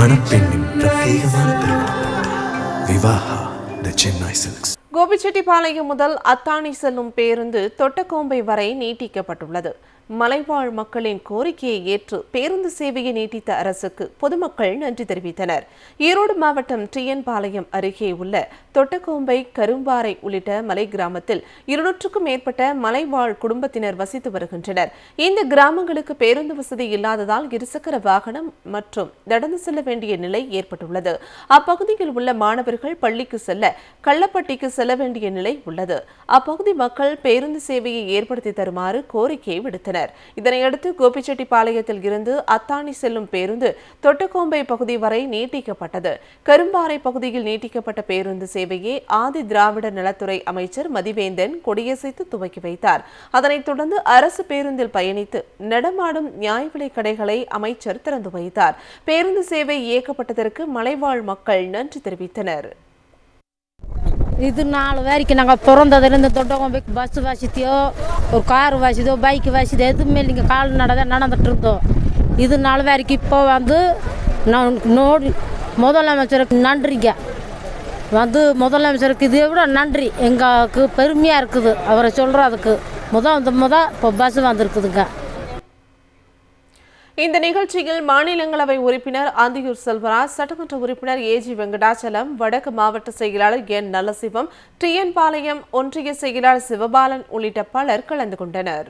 மணப்பெண்ணின் பிரத்யேகமான திருமணம் Vivaha the Chennai silks. Gobichettipalayam முதல் அத்தானி செல்லும் பேருந்து தொட்டக்கோம்பை வரை நீட்டிக்கப்பட்டுள்ளது. மலைவாழ் மக்களின் கோரிக்கையை ஏற்று பேருந்து சேவையை நீட்டித்த அரசுக்கு பொதுமக்கள் நன்றி தெரிவித்தனர். ஈரோடு மாவட்டம் டிஎன்பாளையம் அருகே உள்ள தொட்டக்கோம்பை கரும்பாறை உள்ளிட்ட மலை கிராமத்தில் இருநூற்றுக்கும் மேற்பட்ட மலைவாழ் குடும்பத்தினர் வசித்து வருகின்றனர். இந்த கிராமங்களுக்கு பேருந்து வசதி இல்லாததால் இருசக்கர வாகனம் மற்றும் நடந்து செல்ல வேண்டிய நிலை ஏற்பட்டுள்ளது. அப்பகுதியில் உள்ள மாணவர்கள் பள்ளிக்கு செல்ல கள்ளப்பட்டிக்கு செல்ல வேண்டிய நிலை உள்ளது. அப்பகுதி மக்கள் பேருந்து சேவையை ஏற்படுத்தி தருமாறு கோரிக்கை விடுத்தனர். இதனையடுத்து கோபிச்செட்டிப்பாளையத்தில் இருந்து அத்தானி செல்லும் பேருந்து தொட்டக்கோம்பை பகுதி வரை நீட்டிக்கப்பட்டது. கரும்பாறை பகுதியில் நீட்டிக்கப்பட்ட பேருந்து சேவையை ஆதி திராவிட நலத்துறை அமைச்சர் மதிவேந்தன் கொடியசைத்து துவக்கி வைத்தார். அதனைத் தொடர்ந்து அரசு பேருந்தில் பயணித்து நடமாடும் நியாய விலைக் கடைகளை அமைச்சர் திறந்து வைத்தார். பேருந்து சேவை இயக்கப்பட்டதற்கு மலைவாழ் மக்கள் நன்றி தெரிவித்தனர். இது நாலு வரைக்கும் நாங்கள் பிறந்ததுலேருந்து தொட்டவங்க பஸ் வசதியோ ஒரு கார் வசதியோ பைக் வசதி எதுவுமே இல்லைங்க. கால் நடதான் நடந்துட்டு இருந்தோம். இது நாலு வரைக்கும் இப்போ வந்து நான் நோடி முதலமைச்சருக்கு நன்றிங்க. வந்து முதலமைச்சருக்கு இதை விட நன்றி. எங்களுக்கு பெருமையாக இருக்குது. அவரை சொல்கிறதுக்கு முத வந்து முத இப்போ பஸ் வந்திருக்குதுங்க. இந்த நிகழ்ச்சியில் மாநிலங்களவை உறுப்பினர் ஆந்தியூர் செல்வராஜ் சட்டமன்ற உறுப்பினர் ஏஜி வெங்கடாச்சலம் வடக்கு மாவட்ட செயலாளர் என் நல்லசிவம் டிஎன் பாளையம் ஒன்றிய செயலாளர் சிவபாலன் உள்ளிட்ட பலர் கலந்து கொண்டனர்.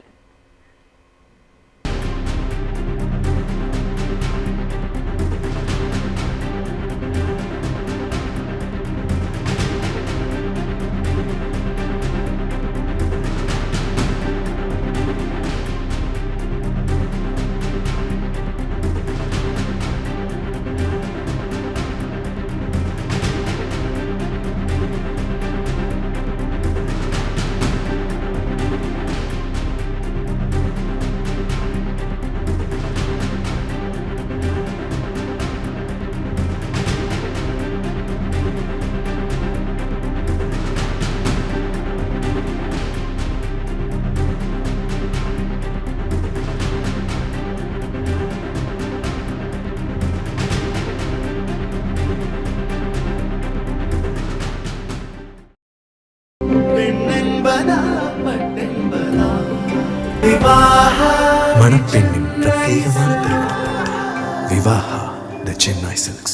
மணப்பெண்ணின் பிரத்யேகமான திருமணம் விவாஹா த சென்னை சில்க்ஸ்.